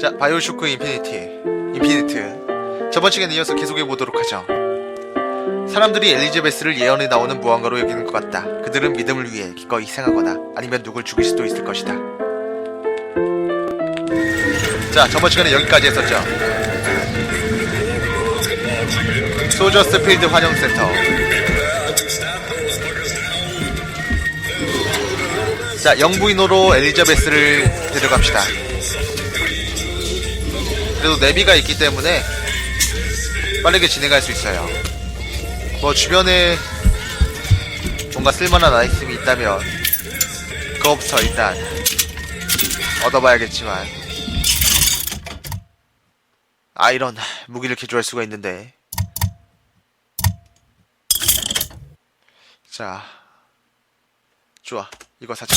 자, 바이오쇼크 인피니티, 인피니트. 저번 시간에 이어서 계속해 보도록 하죠. 사람들이 엘리자베스를 예언에 나오는 무언가로 여기는 것 같다. 그들은 믿음을 위해 기꺼이 희생하거나 아니면 누굴 죽일 수도 있을 것이다. 자, 저번 시간에 여기까지 했었죠. 소저스 필드 환영센터. 자, 영부인으로 엘리자베스를 데려갑시다. 그래도 내비가 있기 때문에 빠르게 진행할 수 있어요. 뭐 주변에 뭔가 쓸만한 아이템이 있다면 그거부터 일단 얻어봐야겠지만 아이런 무기를 개조할 수가 있는데. 자 좋아. 이거 사자.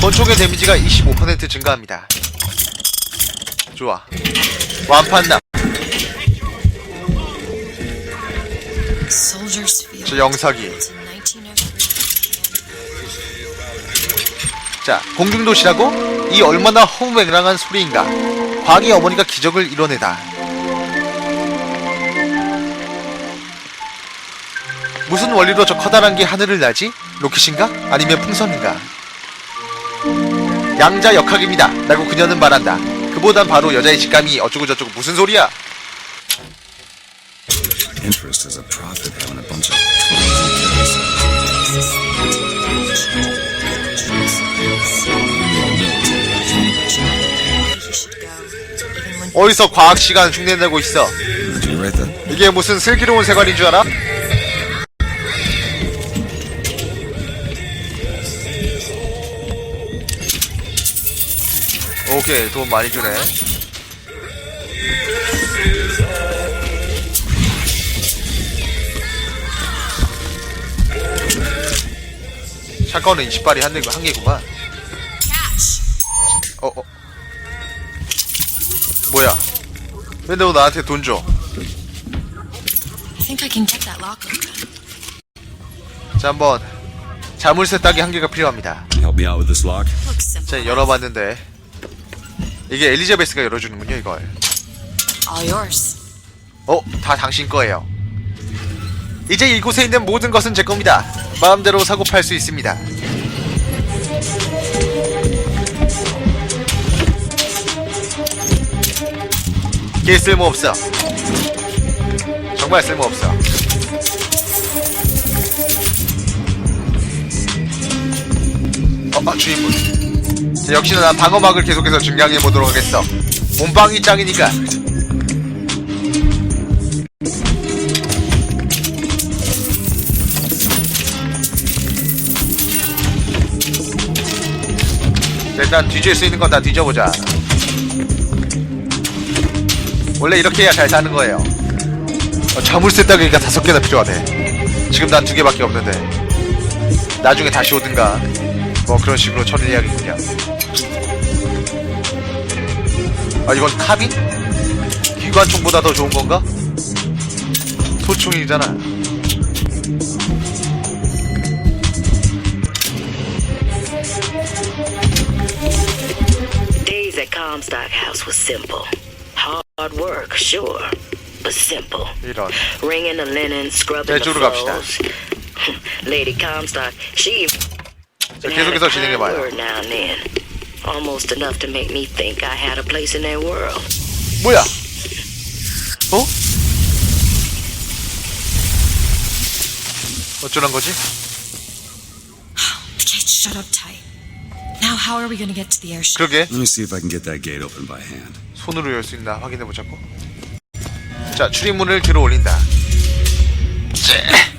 권총의 데미지가 25% 증가합니다 좋아 완판남. 저 영사기 1903. 자, 공중도시라고? 이 얼마나 허무맹랑한 소리인가. 광희 어머니가 기적을 이뤄내다. 무슨 원리로 저 커다란 게 하늘을 날지? 로켓인가? 아니면 풍선인가? 양자 역학입니다. 라고 그녀는 말한다. 그보단 바로 여자의 직감이 어쩌고 저쩌고 무슨 소리야? Interest a having a bunch of 어디서 과학 시간 흉내내고 있어? Did you write that? 이게 무슨 슬기로운 생활인 줄 알아? 오케이 돈 많이 주네 샷건은 20발이 한, 개- 한 개구만. 어, 어. 뭐야 왜 너 나한테 돈 줘? 자 한번 자물쇠 따기 한 개가 필요합니다. 자 열어봤는데 이게 엘리자베스가 열어주는군요 이걸. All yours. 어? 다 당신 거예요. 이제 이곳에 있는 모든 것은 제 겁니다. 마음대로 사고 팔 수 있습니다. 걔 쓸모없어. 정말 쓸모없어. 어, 어 주인분 자, 역시나 난 방어막을 계속해서 증강해 보도록 하겠어 몸빵이 짱이니까 일단 뒤질 수 있는 건 다 뒤져보자. 원래 이렇게 해야 잘 사는 거예요. 어, 자물쇠 따기가 다섯 개나 필요하네. 지금 난 두 개밖에 없는데. 나중에 다시 오든가. 뭐 그런 식으로 처리해야겠군요. 아, 이건 카빈? 기관총보다 더 좋은 건가? 소총이잖아. Days at Comstock House was simple. Hard work, sure, but simple. 이런. Wringing the linen, scrubbing the 이쪽으로 갑시다. floors. Lady Comstock, she 계속해서 진행해봐요. word now and then. Almost enough to make me think I had a place in their world. 뭐야? 어? 어쩌란 거지? Okay, shut up tight. Now, how are we gonna get to the airship? 그러게 Let me see if I can get that gate open by hand. 손으로 열 수 있나 확인해 보자고. 자 출입문을 들어 올린다. Shock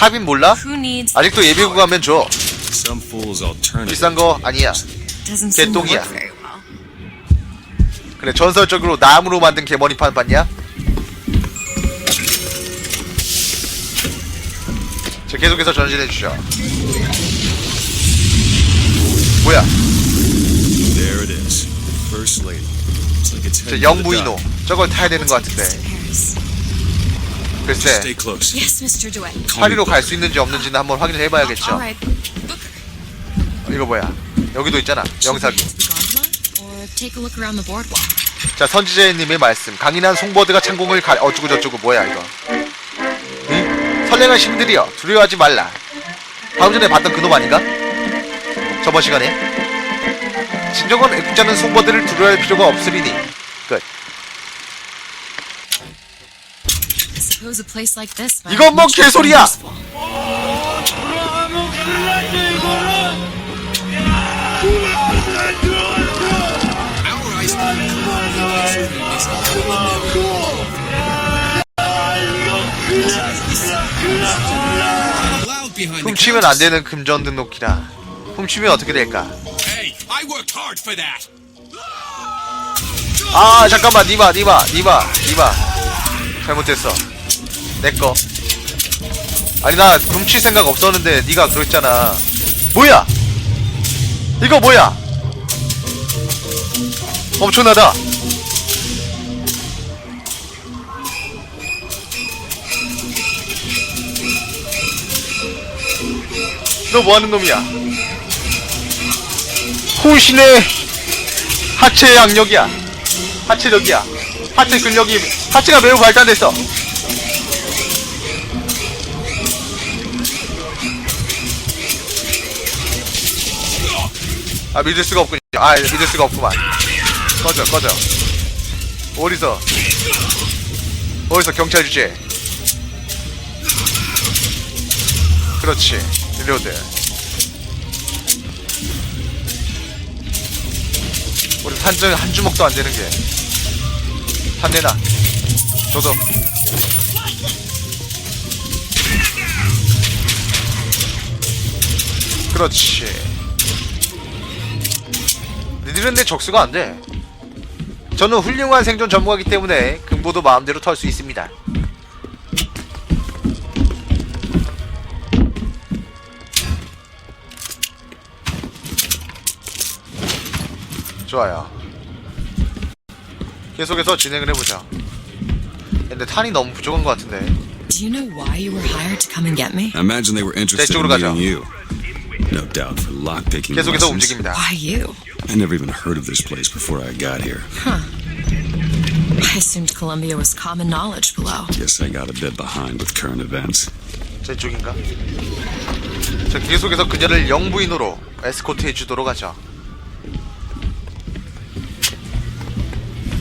카빈 몰라? Who needs? 아직도 예비군 가면 줘. Some fool's alternative. 비싼 거 아니야. Doesn't seem to 개똥이야. work very well. 그래 전설적으로 나무로 만든 개머리판 봤냐? 자 계속해서 전진해 주죠. 뭐야? There it is. First lady. It's like it's 저 the 영무인호 dock. 저걸 타야 되는 것 같은데. 글쎄 stay close. Yes, Mr. DeWitt. Call me 파리로 갈. 수 있는지 없는지는 한번 확인을 해봐야겠죠 right, Booker. 이거 뭐야 여기도 있잖아 Should we 영사기 head to the gondola or take a look around the boardwalk? 자 선지자님의 말씀 강인한 송버드가 창공을 가 어쩌고 저쩌고 뭐야 이거 응? 선량한 시민들이여 두려워하지 말라 방금 전에 봤던 그놈 아닌가? 저번 시간에 진정한 애국자는 송버드를 두려워할 필요가 없으리니 끝 Suppose a place like this. might 이건 뭐 be much more 개소리야! useful. 훔치면 안 되는 금전 등록기라 훔치면 어떻게 될까 Hey, I worked hard for that. 아 잠깐만 니마 니마 니마 니마 잘못했어 내꺼 아니 나 훔칠 생각 없었는데 니가 그랬잖아. 뭐야? 이거 뭐야? 엄청나다. 너 뭐하는 놈이야? 후신의 하체 양력이야. 하체력이야. 하체 근력이 하체가 매우 발달됐어. 아 믿을 수가 없군요. 아 믿을 수가 없구만. 꺼져 꺼져. 어디서 어디서 경찰 주제. 그렇지. 리로드. 우리 한정 한 주먹도 안 되는 게. 한 내놔. 저도. 그렇지. 니들은 내 적수가 안 돼. 저는 훌륭한 생존 전문가이기 때문에 금보도 마음대로 털 수 있습니다. 좋아요. 계속해서 진행을 해보자. 근데 탄이 너무 부족한 것 같은데. Do you know why you were hired to come and get me? I imagine they were interested in you. No doubt for lockpicking 계속해서. 움직입니다. Why you? I never even heard of this place before I got here. I assumed Columbia was common knowledge below. Guess I got a bit behind with current events. 저쪽인가? 자, 계속해서 그녀를 영부인으로 에스코트 해 주도록 하죠.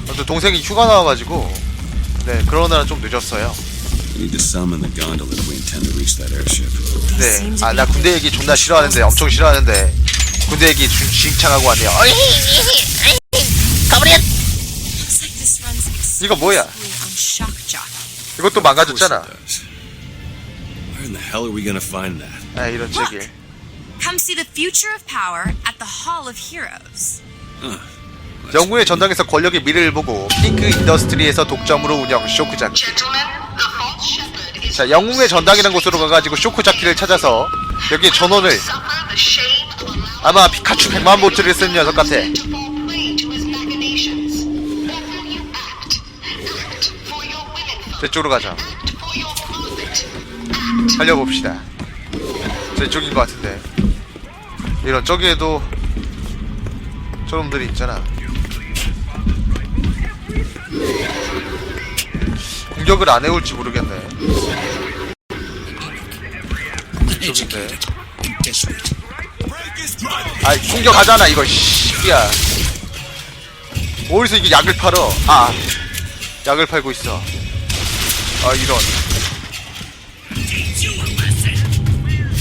아무튼 동생이 휴가 나와가지고 네 그러느라 좀 늦었어요. Need to summon the gondola if we intend to reach that airship. 네, 아 나 군대 얘기 존나 싫어하는데 엄청 싫어하는데 군대 얘기 주, 칭찬하고 왔네요. 어이, runs 이거 뭐야? 이것도 망가졌잖아. it does. Where in the hell are we gonna find that? 아 이런 제길. Come see the future of power at the Hall of Heroes. 영웅의 전당에서 권력의 미래를 보고 핑크 인더스트리에서 독점으로 운영 쇼크자키. 자, 영웅의 전당이라는 곳으로 가가지고 쇼크자키를 찾아서 여기 전원을 아마 피카츄 100만 보트를 쓴 녀석 같아. 저쪽으로 가자. 살려봅시다. 저쪽인 것 같은데. 이런 저기에도 저놈들이 있잖아. 공격을 안 해올지 모르겠네. 이쪽인데. 아이 공격하잖아 이거 씨야. 어디서 이게 약을 팔어? 아 약을 팔고 있어. 아 이런.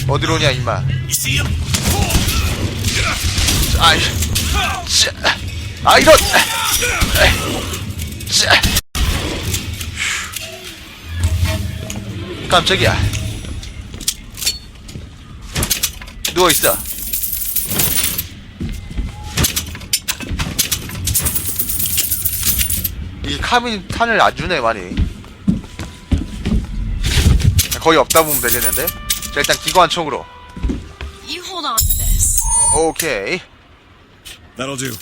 어디로 오냐 임마 아이 자, 아 이런 자. 깜짝이야 누워있어 이 카민 탄을 안 주네 많이 거의 없다 보면 되겠는데 자 일단 기관 총으로 to this. 오케이 That'll do.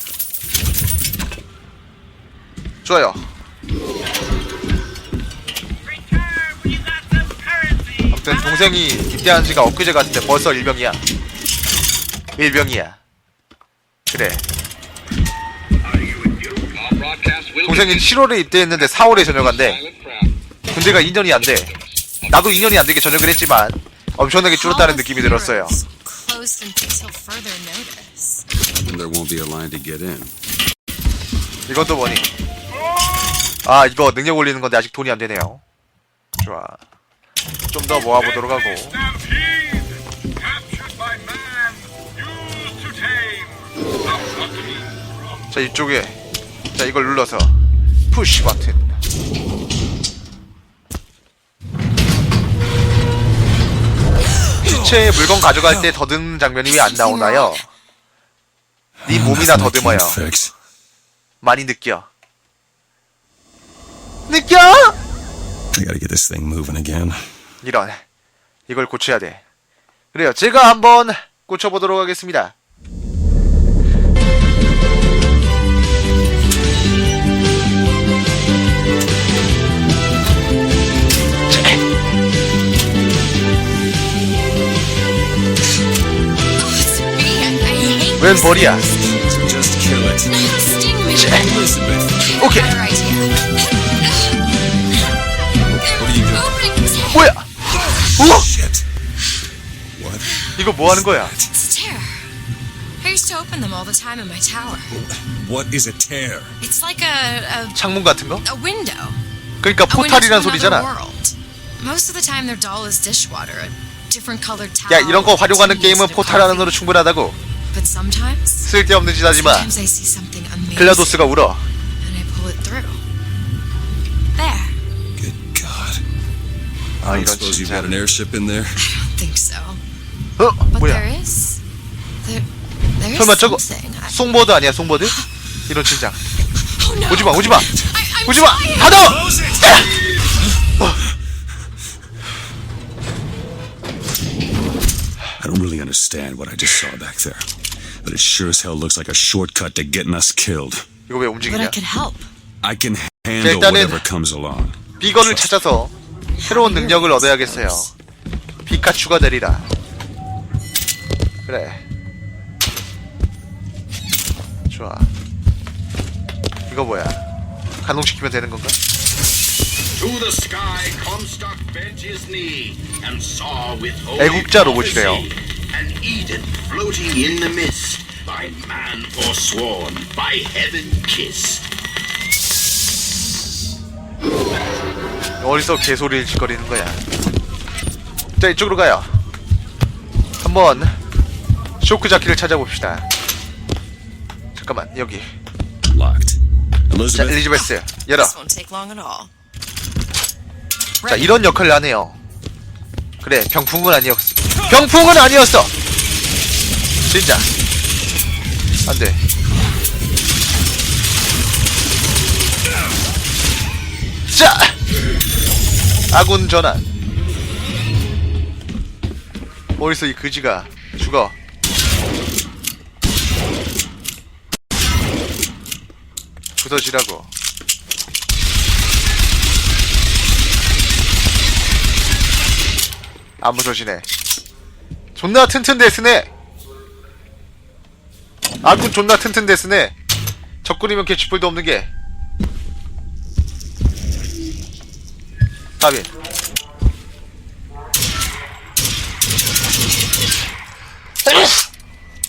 좋아요 어쨌든 동생이 입대한 지가 엊그제 같은데 벌써 일병이야. 일병이야. 그래. 동생이 7월에 입대했는데 4월에 전역한대. 군대가 2년이 안 돼. 나도 2년이 안 되게 전역을 했지만 엄청나게 줄었다는 느낌이 들었어요. Closed until further notice. And there won't be a line to get in. 이것도 뭐니? 아 이거 능력 올리는 건데 아직 돈이 안 되네요. 좋아. 좀 더 모아보도록 하고. 자 이쪽에 자 이걸 눌러서 푸시 버튼. 시체에 물건 가져갈 때 더듬는 장면이 왜 안 나오나요? 네 몸이나 더듬어요. 많이 느껴. 느껴? I gotta get this thing moving again. 이런 이걸 고쳐야 돼. 그래요. 제가 한번 고쳐보도록 하겠습니다. 웬. 벌이야? 오케이. 뭐야? 우와! 이거 뭐 하는 거야? To open them all the time in my tower. What is a tear? It's like a, a, 창문 같은 거? a window. 그러니까 A window to 포탈이란 소리잖아. world. Most of the time they're dull as dishwater. A different colored towel. 야 이런 거 활용하는 게임은 포탈. 하나로 충분하다고. 쓸데없는 짓 하지 마. sometimes I see something amazing 글라도스가 울어. and I pull it through. There. Good God. 아 I 이런 don't suppose you've 진짜. got an airship in there? I don't think so. 어 But 뭐야? there is. There, there's 설마 저거 송보드 아니야 송보드? 이런 진장. oh no. 오지마 오지마 오지마. 닫아! I don't really understand what I just saw back there. But it sure as hell looks like a shortcut to getting us killed. 이거 왜 But I 움직이냐? could help. I can handle 일단은- whatever comes along. 비건을 찾아서 새로운 능력을 얻어야겠어요. 피카츄가 되리라. 그래. 좋아. 이거 뭐야? 간동시키면 되는 건가? To the sky Comstock bent his knee and saw with holy 애국자 로봇이래요. prophecy An Eden floating in the mist By man forsworn, by heaven kissed 어디서 개소리를 짓거리는 거야? 자 이쪽으로 가요. 한번 쇼크 자키를 찾아봅시다. 잠깐만 여기. Locked. 자 Elizabeth? 엘리자베스 열어. This won't take long at all. 자 이런 역할을 하네요. 그래 병풍은 아니었어. 병풍은 아니었어. 진짜 안돼. 자 아군 전환. 어디서 이 그지가 죽어. 부서지라고. 안 부서지네. 존나 튼튼데스네. 아군 존나 튼튼데스네. 적군이면 개취뿔도 없는 게. 다빈.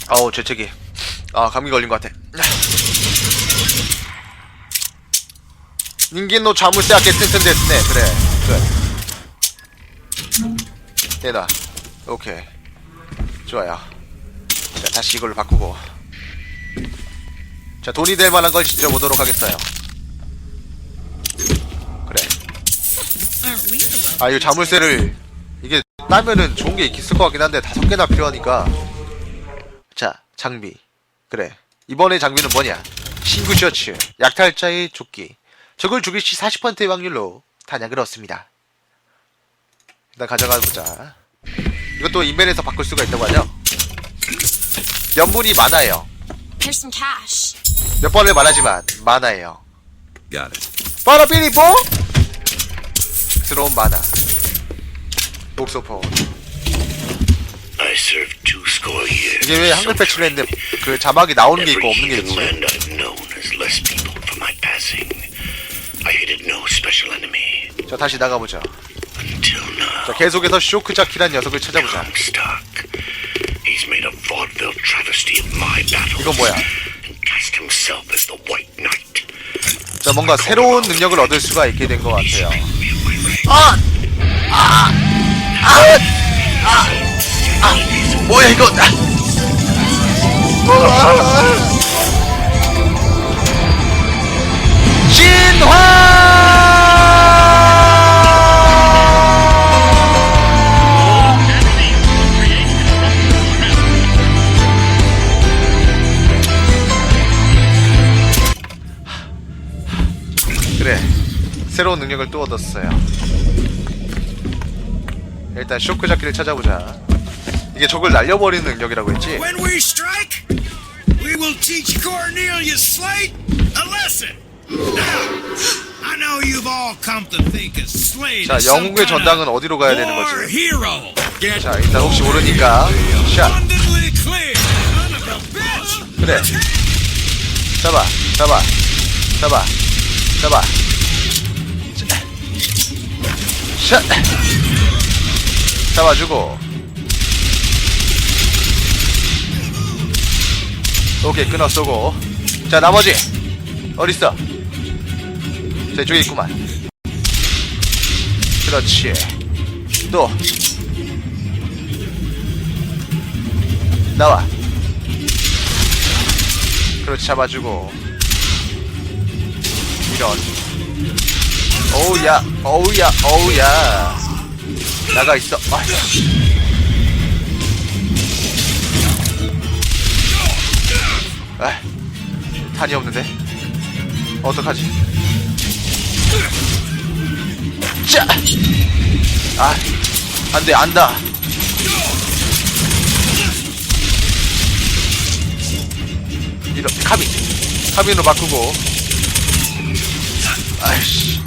아우 재채기. 아 감기 걸린 것 같아. 닌겐노 자물쇠학계 튼튼데스네. 그래. 그래. 되다. 오케이. 좋아요. 자, 다시 이걸로 바꾸고. 자, 돈이 될 만한 걸 지져 보도록 하겠어요. 그래. 아, 이거 자물쇠를, 이게 따면은 좋은 게 있을 것 같긴 한데, 다섯 개나 필요하니까. 자, 장비. 그래. 이번에 장비는 뭐냐? 신구 셔츠, 약탈자의 조끼. 적을 죽일 시 40%의 확률로 단약을 얻습니다. 일단 가져가 보자. 이것도 인벤에서 바꿀 수가 있다고 하죠? 연분이 많아요. Here's some cash. 몇 번을 말하지만 많아요. Got it. 빠라삐리뽀! 스러운 만화. 목소포 I served two score years. 이게 왜 한글 패치를 했는데 그 자막이 나오는 게 있고 없는 게 있지 자 다시 나가보자. 자 계속해서 쇼크 자키란 녀석을 찾아보자. 이건 뭐야? 자 뭔가 새로운 능력을 얻을 수가 있게 된 것 같아요 뭐야 이거 진화 그래 새로운 능력을 또 얻었어요 일단 쇼크 자키를 찾아보자 이게 적을 날려버리는 능력이라고 했지 When we strike, we will teach Cornelius Slate a lesson. Now, I know you've all come to think of Slate 자 as some 영웅의 kind of 전당은 어디로 가야 되는 war 거지 hero. Get 자 일단 혹시 모르니까 샷 abundantly clear, son of a bitch. 그래 잡아 잡아 잡아 잡아. 샷. 잡아주고. 오케이 끊어 쏘고. 자 나머지. 어딨어? 저쪽에 있구만. 그렇지. 또. 나와. 그렇지 잡아주고 이런. 어우야 어우야 어우야. 나가 있어. 아. 아 탄이 없는데. 어떡하지? 자! 아 안돼 안다. 이런 카빈 카빈으로 바꾸고 flesh.